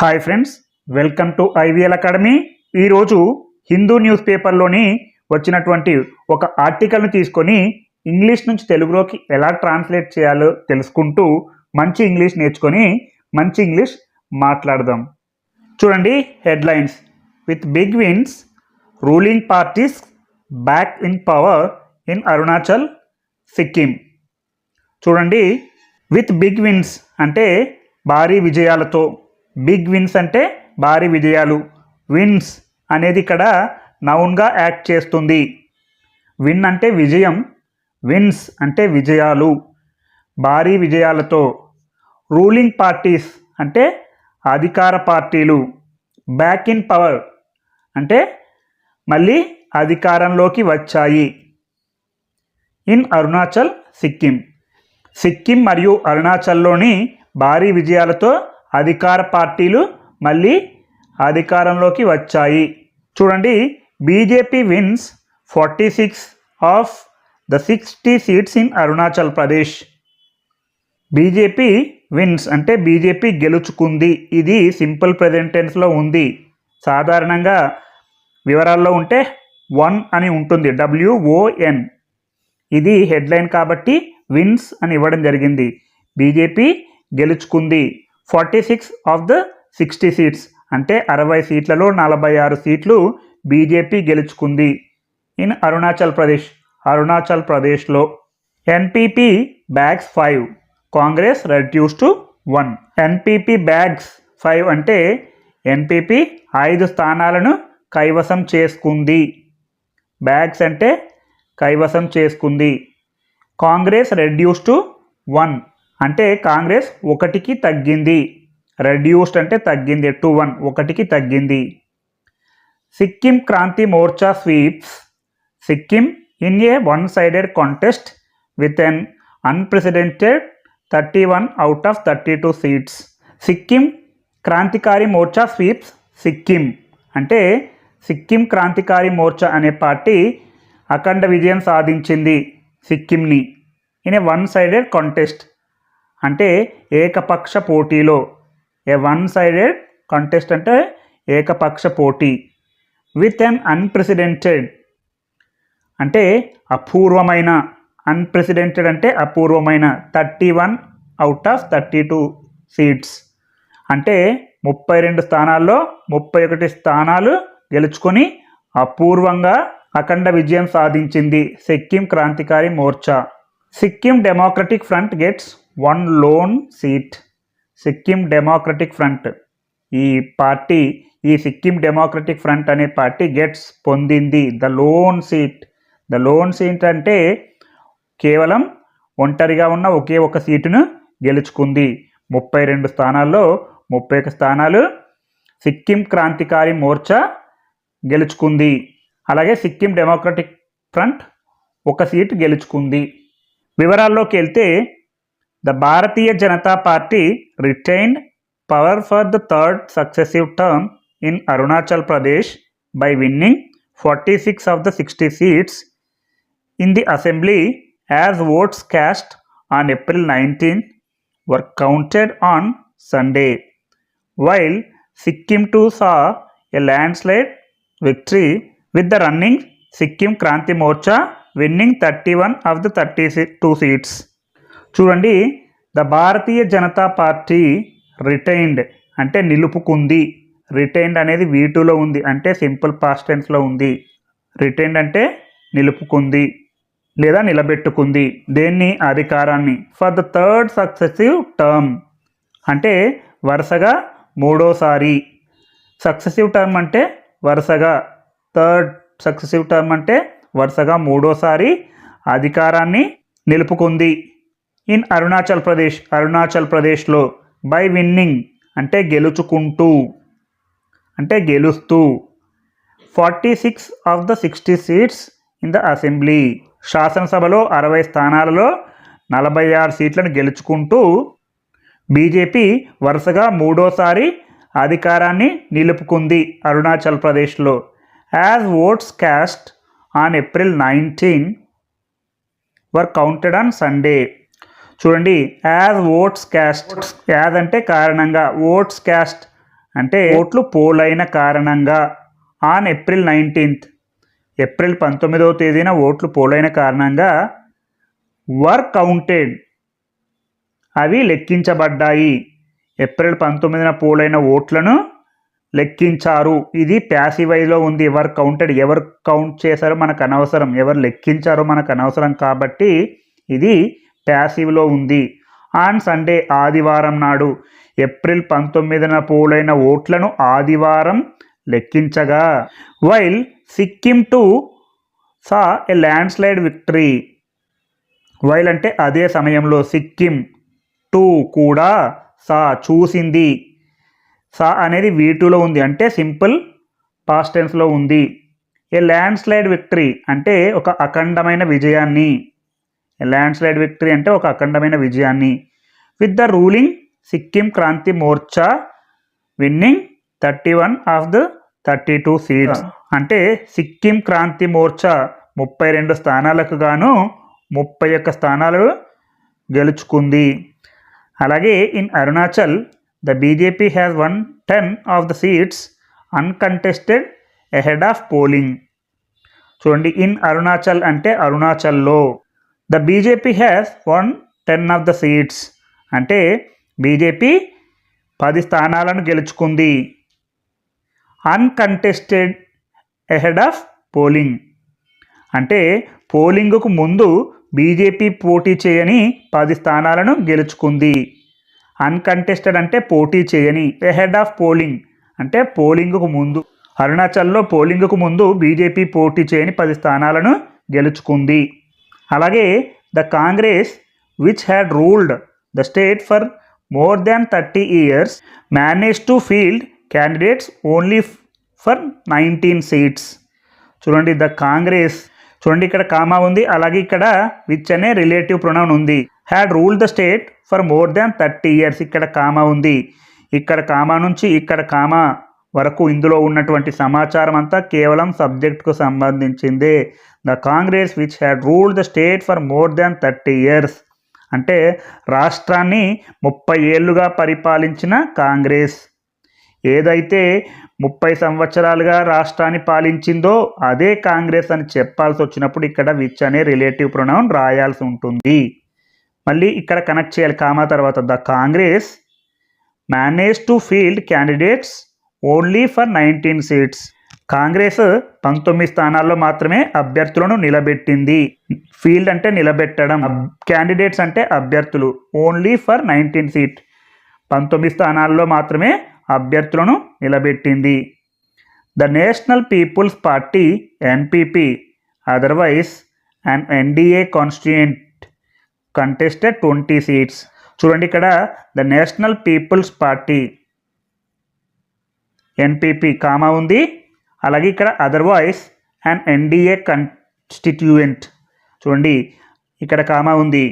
Hi friends welcome to IVL academy. ఈరోజు Hindu news పేపర్లోని వచ్చినటువంటి ఒక ఆర్టికల్ను తీసుకొని ఇంగ్లీష్ నుంచి తెలుగులోకి ఎలా ట్రాన్స్లేట్ చేయాలో తెలుసుకుంటూ మంచి ఇంగ్లీష్ నేర్చుకొని మంచి ఇంగ్లీష్ మాట్లాడదాం. చూడండి headlines. With big wins ruling parties back in power in Arunachal Sikkim. చూడండి విత్ బిగ్ విన్స్ అంటే భారీ విజయాలతో బిగ్ విన్స్ అంటే భారీ విజయాలు. విన్స్ అనేది ఇక్కడ నౌన్గా యాక్ట్ చేస్తుంది. విన్ అంటే విజయం విన్స్ అంటే విజయాలు. భారీ విజయాలతో. రూలింగ్ పార్టీస్ అంటే అధికార పార్టీలు. బ్యాక్ ఇన్ పవర్ అంటే మళ్ళీ అధికారంలోకి వచ్చాయి. ఇన్ అరుణాచల్ సిక్కిం. సిక్కిం మరియు అరుణాచల్లోని భారీ విజయాలతో అధికార పార్టీలు మళ్ళీ అధికారంలోకి వచ్చాయి. చూడండి BJP wins forty six of the sixty seats in Arunachal Pradesh BJP wins అంటే బీజేపీ గెలుచుకుంది. ఇది సింపుల్ ప్రెజెంటెన్స్లో ఉంది. సాధారణంగా వివరాల్లో ఉంటే వన్ అని ఉంటుంది డబ్ల్యూఓఎన్ ఇది హెడ్లైన్ కాబట్టి విన్స్ అని ఇవ్వడం జరిగింది. బీజేపీ గెలుచుకుంది. Forty six of the sixty seats. అంటే అరవై సీట్లలో నలభై ఆరు సీట్లు బీజేపీ గెలుచుకుంది. ఇన్ అరుణాచల్ ప్రదేశ్ అరుణాచల్ ప్రదేశ్లో NPP bags five Congress reduce to one. NPP bags five అంటే ఎన్పీపీ ఐదు స్థానాలను కైవసం చేసుకుంది. బ్యాగ్స్ అంటే కైవసం చేసుకుంది. Congress reduce to one. అంటే కాంగ్రెస్ ఒకటికి తగ్గింది. రెడ్యూస్డ్ అంటే తగ్గింది. టూ వన్ ఒకటికి తగ్గింది. Sikkim Kranti Morcha sweeps. Sikkim in a one sided contest with an unprecedented thirty one out of thirty two seats. Sikkim Krantikari Morcha sweeps Sikkim. అంటే సిక్కిం క్రాంతికారి మోర్చా అనే party అఖండ విజయం సాధించింది సిక్కింని. In a one sided contest. అంటే ఏకపక్ష పోటీలో. ఏ one sided contest అంటే ఏకపక్ష పోటీ. విత్ అన్ అన్ప్రెసిడెంటెడ్ అంటే అపూర్వమైన అన్ప్రెసిడెంటెడ్ అంటే అపూర్వమైన thirty one out of thirty two seats అంటే ముప్పై రెండు స్థానాల్లో ముప్పై ఒకటి స్థానాలు గెలుచుకొని అపూర్వంగా అఖండ విజయం సాధించింది Sikkim Krantikari Morcha. Sikkim Democratic Front gets one lone seat Sikkim Democratic Front. ఈ పార్టీ ఈ సిక్కిం డెమోక్రటిక్ ఫ్రంట్ అనే పార్టీ గెట్స్ పొందింది. The lone seat. The lone seat అంటే కేవలం ఒంటరిగా ఉన్న ఒకే ఒక సీటును గెలుచుకుంది. ముప్పై రెండు స్థానాల్లో ముప్పై ఒక స్థానాలు సిక్కిం క్రాంతికారి మోర్చా గెలుచుకుంది. అలాగే సిక్కిం డెమోక్రటిక్ ఫ్రంట్ ఒక సీటు గెలుచుకుంది. వివరాల్లోకి వెళ్తే The Bharatiya Janata Party retained power for the third successive term in Arunachal Pradesh by winning 46 of the 60 seats in the assembly as votes cast on April 19 were counted on Sunday, while Sikkim too saw a landslide victory with the running Sikkim Kranti Morcha winning 31 of the 32 seats. చూడండి the Bharatiya Janata Party retained అంటే నిలుపుకుంది. Retained అనేది వీటూలో ఉంది అంటే simple past టెన్స్లో ఉంది. Retained అంటే నిలుపుకుంది లేదా నిలబెట్టుకుంది. దేన్ని? అధికారాన్ని. For the third successive term అంటే వరుసగా మూడోసారి. సక్సెసివ్ టర్మ్ అంటే వరుసగా. థర్డ్ సక్సెసివ్ టర్మ్ అంటే వరుసగా మూడోసారి. అధికారాన్ని నిలుపుకుంది. ఇన్ అరుణాచల్ ప్రదేశ్ అరుణాచల్ ప్రదేశ్లో బై విన్నింగ్ అంటే గెలుచుకుంటూ అంటే గెలుస్తూ. Forty six of the sixty seats in the assembly శాసనసభలో అరవై స్థానాలలో నలభై ఆరు సీట్లను గెలుచుకుంటూ బీజేపీ వరుసగా మూడోసారి అధికారాన్ని నిలుపుకుంది అరుణాచల్ ప్రదేశ్లో. As votes cast on April nineteen were counted on Sunday చూడండి యాజ్ ఓట్స్ క్యాస్ట్ యాజ్ అంటే కారణంగా ఓట్స్ క్యాస్ట్ అంటే ఓట్లు పోలైన కారణంగా. ఆన్ ఏప్రిల్ నైన్టీన్త్ ఏప్రిల్ పంతొమ్మిదవ తేదీన ఓట్లు పోలైన కారణంగా వర్ కౌంటెడ్ అవి లెక్కించబడ్డాయి. ఏప్రిల్ పంతొమ్మిదిన పోలైన ఓట్లను లెక్కించారు. ఇది ప్యాసివైజ్లో ఉంది. ఎవరు కౌంటెడ్ ఎవరు కౌంట్ చేశారో మనకు అనవసరం. ఎవరు లెక్కించారో మనకు అనవసరం కాబట్టి ఇది ప్యాసివ్లో ఉంది. ఆన్ సండే ఆదివారం నాడు ఏప్రిల్ పంతొమ్మిదిన పోలైన ఓట్లను ఆదివారం లెక్కించగా while Sikkim too saw a landslide victory. While అంటే అదే సమయంలో సిక్కిం టూ కూడా సా చూసింది. సా అనేది వీటులో ఉంది. అంటే సింపుల్ పాస్టెన్స్లో ఉంది. ఏ ల్యాండ్ స్లైడ్ విక్టరీ అంటే ఒక అఖండమైన విజయాన్ని. ల్యాండ్ స్లైడ్ విక్టరీ అంటే ఒక అఖండమైన విజయాన్ని. With the ruling Sikkim Kranti Morcha winning thirty one of the thirty two seats అంటే సిక్కిం క్రాంతి మోర్చా ముప్పై రెండు స్థానాలకు గాను ముప్పై ఒక్క స్థానాలు గెలుచుకుంది. అలాగే in Arunachal the BJP has won ten of the seats uncontested ahead of polling చూడండి ఇన్ అరుణాచల్ అంటే అరుణాచల్లో the BJP has won ten of the seats అంటే బీజేపీ పది స్థానాలను గెలుచుకుంది. అన్కంటెస్టెడ్ ఎహెడ్ ఆఫ్ పోలింగ్ అంటే పోలింగ్కు ముందు బీజేపీ పోటీ చేయని పది స్థానాలను గెలుచుకుంది. అన్కంటెస్టెడ్ అంటే పోటీ చేయని ఎహెడ్ ఆఫ్ పోలింగ్ అంటే పోలింగ్కు ముందు అరుణాచల్లో పోలింగ్కు ముందు బీజేపీ పోటీ చేయని పది స్థానాలను గెలుచుకుంది. అలాగే the Congress which had ruled the state for more than thirty years manage to field candidates only for nineteen seats. చూడండి ద కాంగ్రెస్ చూడండి ఇక్కడ కామా ఉంది అలాగే ఇక్కడ విచ్ అనే రిలేటివ్ ప్రొనౌన్ ఉంది. Had rule the state for more than thirty years ఇక్కడ comma ఉంది. ఇక్కడ కామా నుంచి ఇక్కడ కామా. వరకు ఇందులో ఉన్నటువంటి సమాచారం అంతా కేవలం సబ్జెక్టుకు సంబంధించిందే. The Congress which had ruled the state for more than thirty years. అంటే రాష్ట్రాన్ని ముప్పై ఏళ్ళుగా పరిపాలించిన కాంగ్రెస్. ఏదైతే ముప్పై సంవత్సరాలుగా రాష్ట్రాన్ని పాలించిందో అదే కాంగ్రెస్ అని చెప్పాల్సి వచ్చినప్పుడు ఇక్కడ విచ్ అనే రిలేటివ్ ప్రొనౌన్ రాయాల్సి ఉంటుంది. మళ్ళీ ఇక్కడ కనెక్ట్ చేయాలి. కామా తర్వాత the Congress manage to field candidates only for nineteen seats. Congress పంతొమ్మిది స్థానాల్లో మాత్రమే అభ్యర్థులను నిలబెట్టింది. ఫీల్డ్ అంటే నిలబెట్టడం. క్యాండిడేట్స్ అంటే అభ్యర్థులు. Only for nineteen seat. పంతొమ్మిది స్థానాల్లో మాత్రమే అభ్యర్థులను నిలబెట్టింది. The National People's Party NPP otherwise and NDA constituent contested twenty seats చూడండి ఇక్కడ the National People's Party. NPP comma ఉంది. అలాగే ఇక్కడ అదర్వైజ్ అండ్ ఎన్డీఏ కన్స్టిట్యూయెంట్ చూడండి ఇక్కడ కామా ఉంది.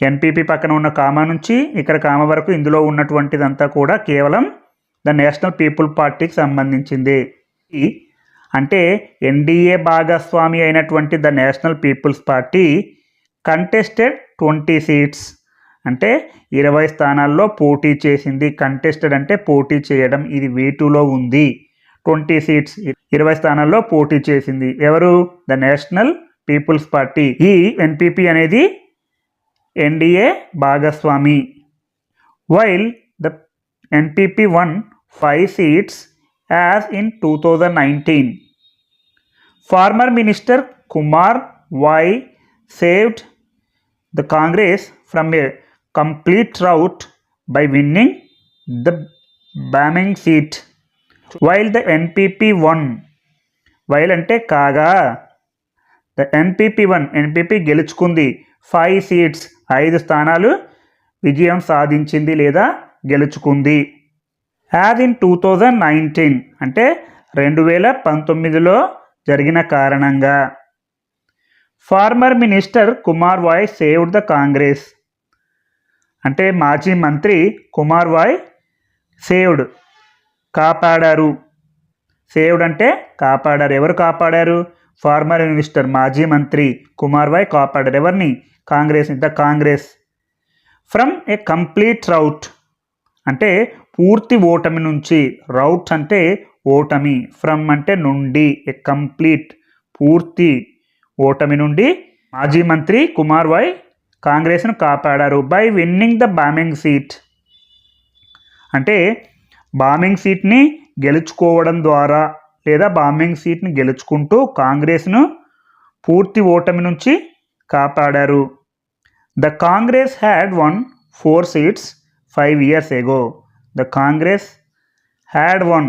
ఎన్పిపి పక్కన ఉన్న కామా నుంచి ఇక్కడ కామా వరకు ఇందులో ఉన్నటువంటిదంతా కూడా కేవలం ద నేషనల్ పీపుల్ పార్టీకి సంబంధించింది. ఈ అంటే ఎన్డీఏ భాగస్వామి అయినటువంటి the National People's Party contested twenty seats అంటే ఇరవై స్థానాల్లో పోటీ చేసింది కంటెస్టెడ్ అంటే పోటీ చేయడం ఇది వీటులో ఉంది. ట్వంటీ సీట్స్ ఇరవై స్థానాల్లో పోటీ చేసింది. ఎవరు? The national peoples party. ఈ ఎన్పిపి అనేది ఎన్డీఏ భాగస్వామి. While the NPP won five seats as in two thousand nineteen former minister Kumar Waii saved the Congress from a complete rout by winning the Bamming seat, while the NPP won. While అంటే కాగా the NPP won NPP గెలుచుకుంది. Five seats ఐదు స్థానాలు విజయం సాధించింది లేదా గెలుచుకుంది. As in two thousand nineteen అంటే రెండు వేల పంతొమ్మిదిలో జరిగిన కారణంగా. ఫార్మర్ మినిస్టర్ కుమార్ వాయ్ సేవ్డ్ ద కాంగ్రెస్ అంటే మాజీ మంత్రి కుమార్ వాయ్ సేవ్డ్ కాపాడారు. సేవ్డ్ అంటే కాపాడారు. ఎవరు కాపాడారు? ఫార్మర్ మినిస్టర్ మాజీ మంత్రి కుమార్ వాయ్ కాపాడారు. ఎవరిని? Congress the Congress. From a complete rout అంటే పూర్తి ఓటమి నుంచి రౌట్ అంటే ఓటమి. ఫ్రమ్ అంటే నుండి ఏ కంప్లీట్ పూర్తి ఓటమి నుండి మాజీ మంత్రి కుమార్ వాయ్ కాంగ్రెస్ను కాపాడారు by winning the Bameng seat అంటే బామింగ్ సీట్ని గెలుచుకోవడం ద్వారా లేదా బామింగ్ సీట్ని గెలుచుకుంటూ కాంగ్రెస్ను పూర్తి ఓటమి నుంచి కాపాడారు. The Congress had won four seats five years ago the Congress had won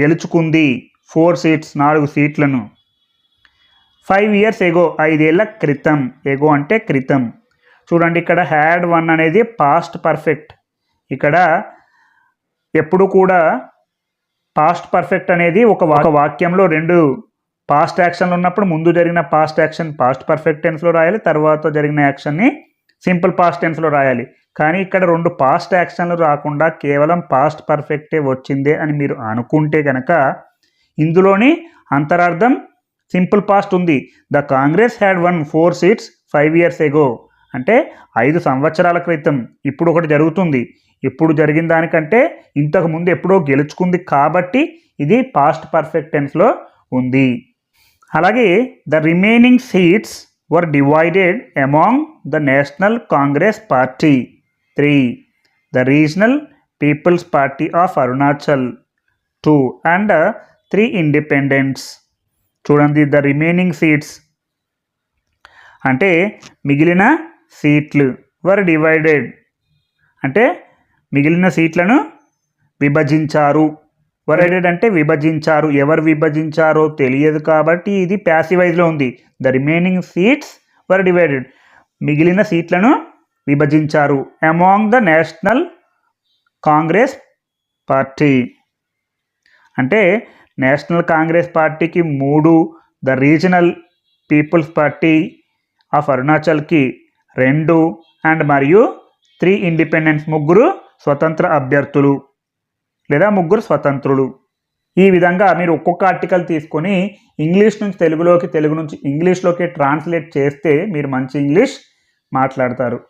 గెలుచుకుంది ఫోర్ సీట్స్ నాలుగు సీట్లను. ఫైవ్ ఇయర్స్ ఎగో ఐదేళ్ళ క్రితం. ఎగో అంటే క్రితం. చూడండి ఇక్కడ హ్యాడ్ వన్ అనేది పాస్ట్ పర్ఫెక్ట్ ఇక్కడ ఎప్పుడు కూడా పాస్ట్ పర్ఫెక్ట్ అనేది ఒక వాక్యంలో రెండు పాస్ట్ యాక్షన్లు ఉన్నప్పుడు ముందు జరిగిన పాస్ట్ యాక్షన్ పాస్ట్ పర్ఫెక్ట్ టెన్స్లో రాయాలి తర్వాత జరిగిన యాక్షన్ని సింపుల్ పాస్ట్ టెన్స్లో రాయాలి. కానీ ఇక్కడ రెండు పాస్ట్ యాక్షన్లు రాకుండా కేవలం పాస్ట్ పర్ఫెక్టే వచ్చిందే అని మీరు అనుకుంటే కనుక ఇందులోని అంతరార్థం సింపుల్ పాస్ట్ ఉంది. The Congress had won four seats five years ago అంటే ఐదు సంవత్సరాల క్రితం ఇప్పుడు ఒకటి జరుగుతుంది. ఇప్పుడు జరిగిన దానికంటే ఇంతకు ముందు ఎప్పుడో గెలుచుకుంది కాబట్టి ఇది పాస్ట్ పర్ఫెక్ట్ టెన్స్లో ఉంది. అలాగే the remaining seats were divided among the National Congress Party three the regional People's Party of Arunachal two and three independents చూడండి ద రిమైనింగ్ సీట్స్ అంటే మిగిలిన సీట్లు వర్ డివైడెడ్ అంటే మిగిలిన సీట్లను విభజించారు. వరైడెడ్ అంటే విభజించారు. ఎవరు విభజించారో తెలియదు కాబట్టి ఇది ప్యాసివైజ్లో ఉంది. The remaining seats were divided మిగిలిన సీట్లను విభజించారు. Among the National Congress Party అంటే నేషనల్ కాంగ్రెస్ పార్టీకి మూడు the regional People's Party of అరుణాచల్కి రెండు అండ్ మరియు త్రీ ఇండిపెండెన్స్ ముగ్గురు స్వతంత్ర అభ్యర్థులు లేదా ముగ్గురు స్వతంత్రులు. ఈ విధంగా మీరు ఒక్కొక్క ఆర్టికల్ తీసుకొని ఇంగ్లీష్ నుంచి తెలుగులోకి తెలుగు నుంచి ఇంగ్లీష్లోకి ట్రాన్స్లేట్ చేస్తే మీరు మంచి ఇంగ్లీష్ మాట్లాడతారు.